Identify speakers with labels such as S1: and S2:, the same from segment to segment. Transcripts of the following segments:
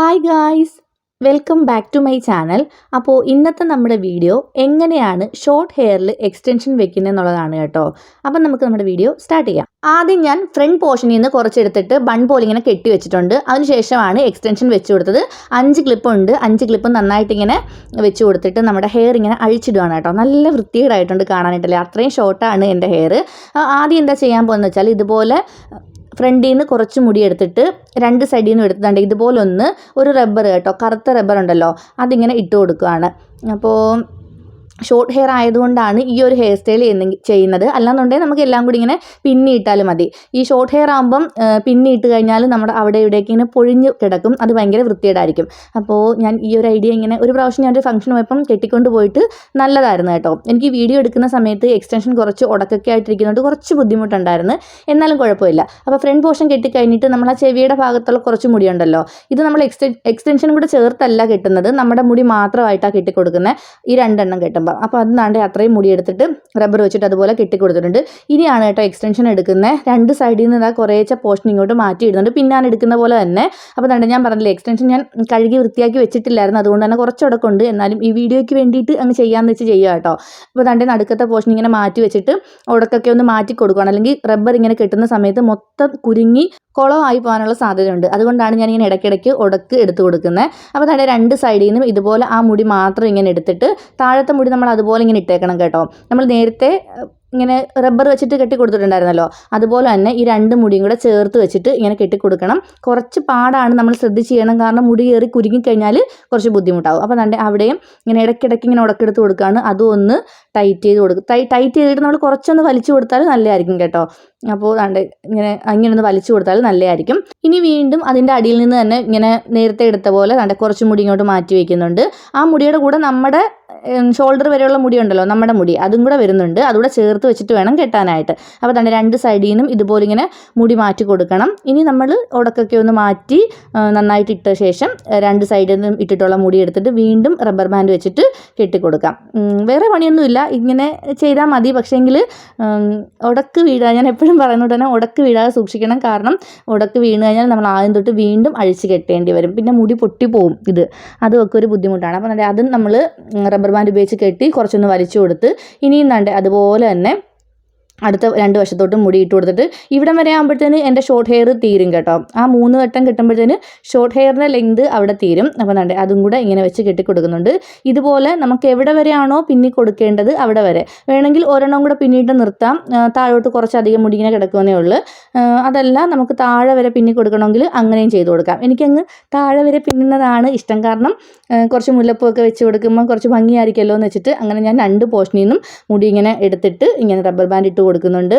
S1: Hi guys welcome back to my channel അപ്പോൾ ഇന്നത്തെ നമ്മുടെ വീഡിയോ എങ്ങനെയാണ് ഷോർട്ട് ഹെയറിൽ എക്സ്റ്റൻഷൻ വെക്കുന്നത് എന്നുള്ളതാണ് കേട്ടോ. അപ്പം നമുക്ക് നമ്മുടെ വീഡിയോ സ്റ്റാർട്ട് ചെയ്യാം. ആദ്യം ഞാൻ ഫ്രണ്ട് പോർഷനിൽ നിന്ന് കുറച്ചെടുത്തിട്ട് ബൺ പോലെ ഇങ്ങനെ കെട്ടി വെച്ചിട്ടുണ്ട്. അതിനുശേഷമാണ് എക്സ്റ്റൻഷൻ വെച്ച് കൊടുത്തത്. അഞ്ച് ക്ലിപ്പുണ്ട് അഞ്ച് ക്ലിപ്പ് നന്നായിട്ട് ഇങ്ങനെ വെച്ച് കൊടുത്തിട്ട് നമ്മുടെ ഹെയർ ഇങ്ങനെ അഴിച്ചിടുകയാണ് കേട്ടോ. നല്ല വൃത്തികേടായിട്ടുണ്ട് കാണാനായിട്ടല്ലേ? അത്രയും ഷോർട്ടാണ് എന്റെ ഹെയർ ആദ്യം എന്താ ചെയ്യാൻ പോകുന്നത് വെച്ചാൽ ഇതുപോലെ ഫ്രണ്ടിൽ നിന്ന് കുറച്ച് മുടി എടുത്തിട്ട് രണ്ട് സൈഡിൽ നിന്ന് എടുത്തിട്ടുണ്ട് ഇതുപോലൊന്ന് ഒരു റബ്ബർ കേട്ടോ കറുത്ത റബ്ബർ ഉണ്ടല്ലോ അതിങ്ങനെ ഇട്ട് കൊടുക്കുകയാണ് അപ്പോൾ ഷോർട്ട് ഹെയർ ആയതുകൊണ്ടാണ് ഈ ഒരു ഹെയർ സ്റ്റൈൽ ചെയ്യുന്നത്. അല്ലാന്നുണ്ടെങ്കിൽ നമുക്ക് എല്ലാം കൂടി ഇങ്ങനെ പിന്നിയിട്ടാലും മതി. ഈ ഷോർട്ട് ഹെയർ ആകുമ്പം പിന്നിയിട്ട് കഴിഞ്ഞാൽ നമ്മുടെ അവിടെ ഇവിടേക്ക് ഇങ്ങനെ പൊഴിഞ്ഞ് കിടക്കും. അത് ഭയങ്കര വൃത്തികേടായിരിക്കും. അപ്പോൾ ഞാൻ ഈ ഒരു ഐഡിയ ഇങ്ങനെ ഒരു പ്രാവശ്യം ഞാൻ ഒരു ഫംഗ്ഷൻ പോയപ്പം കെട്ടിക്കൊണ്ട് പോയിട്ട് നല്ലതായിരുന്നു കേട്ടോ. എനിക്ക് വീഡിയോ എടുക്കുന്ന സമയത്ത് എക്സ്റ്റൻഷൻ കുറച്ച് ഉടക്കൊക്കെ ആയിട്ടിരിക്കുന്നതുകൊണ്ട് കുറച്ച് ബുദ്ധിമുട്ടുണ്ടായിരുന്നു. എന്നാലും കുഴപ്പമില്ല. അപ്പോൾ ഫ്രണ്ട് പോർഷൻ കെട്ടിക്കഴിഞ്ഞിട്ട് നമ്മൾ ആ ചെവിയുടെ ഭാഗത്തുള്ള കുറച്ച് മുടിയുണ്ടല്ലോ ഇത് നമ്മൾ എക്സ്റ്റെ എക്സ്റ്റൻഷൻ കൂടെ ചേർത്തല്ല കെട്ടുന്നത്. നമ്മുടെ മുടി മാത്രമായിട്ടാണ് കെട്ടിക്കൊടുക്കുന്നത്. ഈ രണ്ടെണ്ണം കെട്ടുമ്പോൾ. അപ്പോൾ അത് നാണ്ട് അത്രയും മുടി എടുത്തിട്ട് റബ്ബർ വെച്ചിട്ട് അതുപോലെ കെട്ടി കെട്ടിക്കൊടുത്തിട്ടുണ്ട് ഇനിയാണ് കേട്ടോ എക്സ്റ്റൻഷൻ എടുക്കുന്നത്. രണ്ട് സൈഡിൽ നിന്ന് ഇതാ കുറേച്ച പോർഷൻ ഇങ്ങോട്ട് മാറ്റി ഇടുന്നുണ്ട്. പിന്നാണ് എടുക്കുന്ന പോലെ തന്നെ. അപ്പോൾ തന്നെ ഞാൻ പറഞ്ഞില്ലേ എക്സ്റ്റൻഷൻ ഞാൻ കഴുകി വൃത്തിയാക്കി വെച്ചിട്ടില്ലായിരുന്നു. അതുകൊണ്ട് തന്നെ കുറച്ച് ഉടക്കുണ്ട് എന്നാലും ഈ വീഡിയോയ്ക്ക് വേണ്ടിയിട്ട് അങ്ങ് ചെയ്യാമെന്ന് വെച്ച് ചെയ്യുക കേട്ടോ. അപ്പോൾ തന്റെ നടുക്കത്തെ പോർഷൻ ഇങ്ങനെ മാറ്റി വെച്ചിട്ട് ഉടക്കൊക്കെ ഒന്ന് മാറ്റി കൊടുക്കണം. അല്ലെങ്കിൽ റബ്ബർ ഇങ്ങനെ കെട്ടുന്ന സമയത്ത് മൊത്തം കുരുങ്ങി കുളമായി പോകാനുള്ള സാധ്യതയുണ്ട്. അതുകൊണ്ടാണ് ഞാൻ ഇങ്ങനെ ഇടയ്ക്കിടയ്ക്ക് ഉടക്ക് എടുത്തു കൊടുക്കുന്നത്. അപ്പോൾ തന്റെ രണ്ട് സൈഡിൽ നിന്നും ഇതുപോലെ ആ മുടി മാത്രം ഇങ്ങനെ എടുത്തിട്ട് താഴത്തെ മുടി നമ്മൾ അതുപോലെ ഇങ്ങനെ ഇട്ടേക്കണം കേട്ടോ. നമ്മൾ നേരത്തെ ഇങ്ങനെ റബ്ബർ വെച്ചിട്ട് കെട്ടി കൊടുത്തിട്ടുണ്ടായിരുന്നല്ലോ. അതുപോലെ തന്നെ ഈ രണ്ട് മുടിയും കൂടെ ചേർത്ത് വെച്ചിട്ട് ഇങ്ങനെ കെട്ടി കൊടുക്കണം. കുറച്ച് പാടാണ് നമ്മൾ ശ്രദ്ധിച്ച് ചെയ്യണം. കാരണം മുടി കയറി കുരുങ്ങിക്കഴിഞ്ഞാൽ കുറച്ച് ബുദ്ധിമുട്ടാവും. അപ്പോൾ തന്നെ അവിടെയും ഇങ്ങനെ ഇടയ്ക്കിടയ്ക്ക് ഇങ്ങനെ ഉടക്കെടുത്ത് കൊടുക്കുകയാണ് അതും ഒന്ന് ടൈറ്റ് ചെയ്ത് കൊടുക്കും. ടൈറ്റ് ചെയ്തിട്ട് നമ്മൾ കുറച്ചൊന്ന് വലിച്ചു കൊടുത്താൽ നല്ലതായിരിക്കും കേട്ടോ. അപ്പോൾ ദാണ്ട് ഇങ്ങനെ അങ്ങനെ ഒന്ന് വലിച്ചു കൊടുത്താൽ നല്ലതായിരിക്കും. ഇനി വീണ്ടും അതിന്റെ അടിയിൽ നിന്ന് തന്നെ ഇങ്ങനെ നേരത്തെ എടുത്ത പോലെ ദാണ്ട് കുറച്ച് മുടി ഇങ്ങോട്ട് മാറ്റി വയ്ക്കുന്നുണ്ട് ആ മുടിയുടെ കൂടെ നമ്മുടെ ഷോൾഡർ വരെയുള്ള മുടി ഉണ്ടല്ലോ നമ്മുടെ മുടി. അതും കൂടെ വരുന്നുണ്ട്. അതുകൂടെ ചേർത്ത് വെച്ചിട്ട് വേണം കെട്ടാനായിട്ട്. അപ്പോൾ തന്നെ രണ്ട് സൈഡിൽ നിന്നും ഇതുപോലെ ഇങ്ങനെ മുടി മാറ്റി കൊടുക്കണം. ഇനി നമ്മൾ ഉടക്കൊക്കെ ഒന്ന് മാറ്റി നന്നായിട്ട് ഇട്ട ശേഷം രണ്ട് സൈഡിൽ നിന്നും ഇട്ടിട്ടുള്ള മുടി എടുത്തിട്ട് വീണ്ടും റബ്ബർ ബാൻഡ് വെച്ചിട്ട് കെട്ടിക്കൊടുക്കാം. വേറെ പണിയൊന്നുമില്ല. ഇങ്ങനെ ചെയ്താൽ മതി. പക്ഷേങ്കിൽ ഉടക്ക് വീഴാൻ ഞാൻ എപ്പോഴും പറയുന്നത് തന്നെ ഉടക്ക് വീഴാതെ സൂക്ഷിക്കണം. കാരണം ഉടക്ക് വീണ് കഴിഞ്ഞാൽ നമ്മൾ ആദ്യം തൊട്ട് വീണ്ടും അഴിച്ച് കെട്ടേണ്ടി വരും. പിന്നെ മുടി പൊട്ടിപ്പോവും ഇത്. അതൊക്കെ ഒരു ബുദ്ധിമുട്ടാണ്. അപ്പോൾ അതും നമ്മൾ റബ്ബർ ബാൻഡ് ഉപയോഗിച്ച് കെട്ടി കുറച്ചൊന്ന് വലിച്ചു കൊടുത്ത് ഇനിയും നണ്ട് അതുപോലെ തന്നെ അടുത്ത രണ്ട് വശത്തോട്ടും മുടി ഇട്ട് കൊടുത്തിട്ട് ഇവിടം വരെ ആകുമ്പോഴത്തേന് എന്റെ ഷോർട്ട് ഹെയർ തീരും കേട്ടോ. ആ മൂന്ന് വട്ടം കിട്ടുമ്പോഴത്തേന് ഷോർട്ട് ഹെയറിന്റെ ലെങ്ത് അവിടെ തീരും. അപ്പോൾ നണ്ട് അതും കൂടെ ഇങ്ങനെ വെച്ച് കെട്ടി കൊടുക്കുന്നുണ്ട്. ഇതുപോലെ നമുക്ക് എവിടെ വരെയാണോ പിന്നി കൊടുക്കേണ്ടത് അവിടെ വരെ. വേണമെങ്കിൽ ഒരെണ്ണം കൂടെ പിന്നീട്ട് നിർത്താം. താഴോട്ട് കുറച്ചധികം മുടി ഇങ്ങനെ കിടക്കുന്നേ ഉള്ളൂ. അതല്ല നമുക്ക് താഴെ വരെ പിന്നി കൊടുക്കണമെങ്കിൽ അങ്ങനെയും ചെയ്ത് കൊടുക്കാം. എനിക്കങ്ങ് താഴെ വരെ പിന്നുന്നതാണ് ഇഷ്ടം. കാരണം കുറച്ച് മുല്ലപ്പൂവൊക്കെ വെച്ച് കൊടുക്കുമ്പോൾ കുറച്ച് ഭംഗിയായിരിക്കുമല്ലോ എന്ന് വെച്ചിട്ട് അങ്ങനെ ഞാൻ രണ്ട് പോർഷനിൽ നിന്നും മുടി ഇങ്ങനെ എടുത്തിട്ട് ഇങ്ങനെ റബ്ബർ ബാൻഡ് ഇട്ട് കൊടുക്കുന്നുണ്ട്.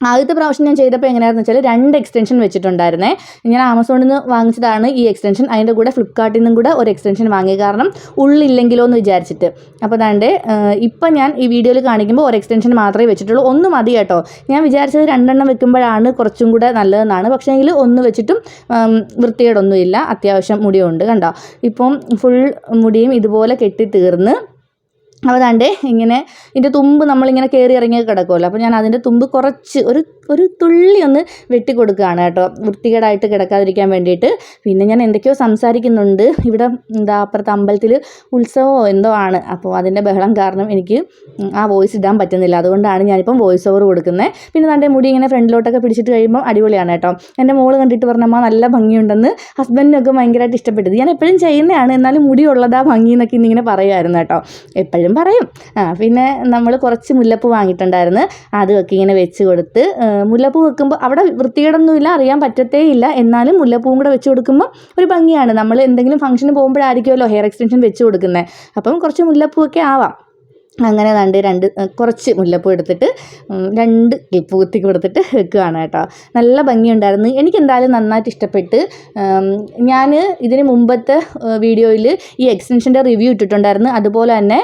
S1: ആദ്യത്തെ പ്രാവശ്യം ഞാൻ ചെയ്തപ്പോൾ എങ്ങനെയാണെന്ന് വെച്ചാൽ രണ്ട് എക്സ്റ്റൻഷൻ വെച്ചിട്ടുണ്ടായിരുന്നേ. ഞാൻ ആമസോണിൽ നിന്ന് വാങ്ങിച്ചതാണ് ഈ എക്സ്റ്റൻഷൻ അതിന്റെ കൂടെ ഫ്ലിപ്കാർട്ടിൽ നിന്നും കൂടെ ഒരു എക്സ്റ്റൻഷൻ വാങ്ങി. കാരണം ഉള്ളില്ലെങ്കിലോ എന്ന് വിചാരിച്ചിട്ട്. അപ്പോൾ അതാണ്ട് ഇപ്പം ഞാൻ ഈ വീഡിയോയിൽ കാണിക്കുമ്പോൾ ഒരു എക്സ്റ്റൻഷൻ മാത്രമേ വെച്ചിട്ടുള്ളൂ. ഒന്ന് മതി കേട്ടോ. ഞാൻ വിചാരിച്ചത് രണ്ടെണ്ണം വെക്കുമ്പോഴാണ് കുറച്ചും കൂടെ നല്ലതെന്നാണ്. പക്ഷേ എങ്കിൽ ഒന്ന് വെച്ചിട്ടും വൃത്തികേടൊന്നുമില്ല. അത്യാവശ്യം മുടിയുണ്ട് കണ്ടോ. ഇപ്പം ഫുൾ മുടിയും ഇതുപോലെ കെട്ടി തീർന്ന് അപ്പോൾ ഇങ്ങനെ ഇതിന്റെ തുമ്പ് നമ്മളിങ്ങനെ കയറി ഇറങ്ങി കിടക്കുമല്ലോ അപ്പോൾ ഞാൻ അതിന്റെ തുമ്പ് കുറച്ച് ഒരു ഒരു തുള്ളി ഒന്ന് വെട്ടി കൊടുക്കുകയാണ് കേട്ടോ. വൃത്തികേടായിട്ട് കിടക്കാതിരിക്കാൻ വേണ്ടിയിട്ട്. പിന്നെ ഞാൻ എന്തൊക്കെയോ സംസാരിക്കുന്നുണ്ട്. ഇവിടെ എന്താ അപ്പുറത്തെ അമ്പലത്തിൽ ഉത്സവമോ എന്തോ ആണ്. അപ്പോൾ അതിന്റെ ബഹളം കാരണം എനിക്ക് ആ വോയിസ് ഇടാൻ പറ്റുന്നില്ല. അതുകൊണ്ടാണ് ഞാനിപ്പം വോയിസ് ഓവർ കൊടുക്കുന്നത്. പിന്നെ തന്റെ മുടി ഇങ്ങനെ ഫ്രണ്ടിലോട്ടൊക്കെ പിടിച്ചിട്ട് കഴിയുമ്പോൾ അടിപൊളിയാണ് കേട്ടോ. എന്റെ മോൾ കണ്ടിട്ട് പറഞ്ഞമ്മ നല്ല ഭംഗിയുണ്ടെന്ന് ഹസ്ബൻഡിനൊക്കെ ഭയങ്കരമായിട്ട് ഇഷ്ടപ്പെട്ടത് ഞാൻ എപ്പോഴും ചെയ്യുന്നതാണ്. എന്നാലും മുടി ഉള്ളതാ ഭംഗി എന്നൊക്കെ ഇന്നിങ്ങനെ പറയുമായിരുന്നു കേട്ടോ. എപ്പോഴും പറയും. ആ പിന്നെ നമ്മൾ കുറച്ച് മുല്ലപ്പൂ വാങ്ങിയിട്ടുണ്ടായിരുന്നു. അതുമൊക്കെ ഇങ്ങനെ വെച്ച് കൊടുത്ത് മുല്ലപ്പൂ വെക്കുമ്പോൾ അവിടെ വൃത്തികേടൊന്നുമില്ല അറിയാൻ പറ്റത്തേ ഇല്ല എന്നാലും മുല്ലപ്പൂവും കൂടെ വെച്ച് കൊടുക്കുമ്പോൾ ഒരു ഭംഗിയാണ്. നമ്മൾ എന്തെങ്കിലും ഫംഗ്ഷന് പോകുമ്പോഴായിരിക്കുമല്ലോ ഹെയർ എക്സ്റ്റൻഷൻ വെച്ച് കൊടുക്കുന്നത് അപ്പം കുറച്ച് മുല്ലപ്പൂവൊക്കെ ആവാം. അങ്ങനെ രണ്ട് രണ്ട് കുറച്ച് മുല്ലപ്പൂ എടുത്തിട്ട് രണ്ട് ക്ലിപ്പ് കുത്തി കൊടുത്തിട്ട് വെക്കുകയാണ് കേട്ടോ. നല്ല ഭംഗിയുണ്ടായിരുന്നു. എനിക്ക് എന്തായാലും നന്നായിട്ട് ഇഷ്ടപ്പെട്ട് ഞാൻ ഇതിന് മുമ്പത്തെ വീഡിയോയിൽ ഈ എക്സ്റ്റൻഷന്റെ റിവ്യൂ ഇട്ടിട്ടുണ്ടായിരുന്നു. അതുപോലെ തന്നെ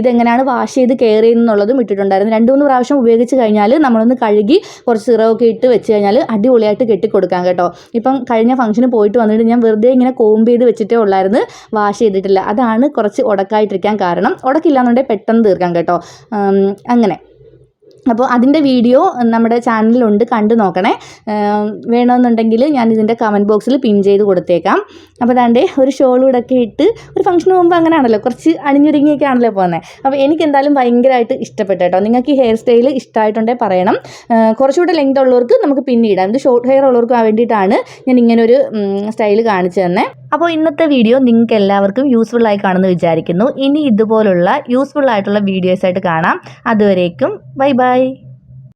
S1: ഇതെങ്ങനെയാണ് വാഷ് ചെയ്ത് കെയർ ചെയ്യുന്നുള്ളതും ഇട്ടിട്ടുണ്ടായിരുന്നു. രണ്ട് മൂന്ന് പ്രാവശ്യം ഉപയോഗിച്ച് കഴിഞ്ഞാൽ നമ്മളൊന്ന് കഴുകി കുറച്ച് സിറവൊക്കെ ഇട്ട് വെച്ച് കഴിഞ്ഞാൽ അടിപൊളിയായിട്ട് കെട്ടിക്കൊടുക്കാം കേട്ടോ. ഇപ്പം കഴിഞ്ഞ ഫംഗ്ഷന് പോയിട്ട് വന്നിട്ട് ഞാൻ വെറുതെ ഇങ്ങനെ കോമ്പ് ചെയ്ത് വെച്ചിട്ടേ ഉള്ളായിരുന്നു വാഷ് ചെയ്തിട്ടില്ല. അതാണ് കുറച്ച് ഉടക്കായിട്ടിരിക്കാൻ കാരണം. ഉടക്കില്ലാന്നുണ്ടെങ്കിൽ പെട്ടെന്ന് തീർക്കാം കേട്ടോ. അങ്ങനെ. അപ്പോൾ അതിന്റെ വീഡിയോ നമ്മുടെ ചാനലിലുണ്ട് കണ്ടു നോക്കണേ. വേണമെന്നുണ്ടെങ്കിൽ ഞാൻ ഇതിന്റെ കമന്റ് ബോക്സിൽ പിൻ ചെയ്ത് കൊടുത്തേക്കാം. അപ്പോൾ അതാണ്ട് ഒരു ഷോളൂടൊക്കെ ഇട്ട് ഒരു ഫംഗ്ഷന് പോകുമ്പോൾ അങ്ങനെയാണല്ലോ കുറച്ച് അണിഞ്ഞൊരുങ്ങിയൊക്കെ ആണല്ലോ പോകുന്നത് അപ്പോൾ എനിക്ക് എന്തായാലും ഭയങ്കരമായിട്ട് ഇഷ്ടപ്പെട്ടു കേട്ടോ. നിങ്ങൾക്ക് ഈ ഹെയർ സ്റ്റൈൽ ഇഷ്ടമായിട്ടുണ്ടെങ്കിൽ പറയണം. കുറച്ചുകൂടെ ലെങ്ത് ഉള്ളവർക്ക് നമുക്ക് പിന്നിടാം ഇത് ഷോർട്ട് ഹെയർ ഉള്ളവർക്ക് വേണ്ടിയിട്ടാണ് ഞാൻ ഇങ്ങനൊരു സ്റ്റൈൽ കാണിച്ചു തന്നെ. അപ്പോൾ ഇന്നത്തെ വീഡിയോ നിങ്ങൾക്ക് എല്ലാവർക്കും യൂസ്ഫുൾ ആയി കാണുമെന്ന് വിചാരിക്കുന്നു. ഇനി ഇതുപോലുള്ള യൂസ്ഫുൾ ആയിട്ടുള്ള വീഡിയോസ് ആയിട്ട് കാണാം. അതുവരേക്കും ബൈ ബൈ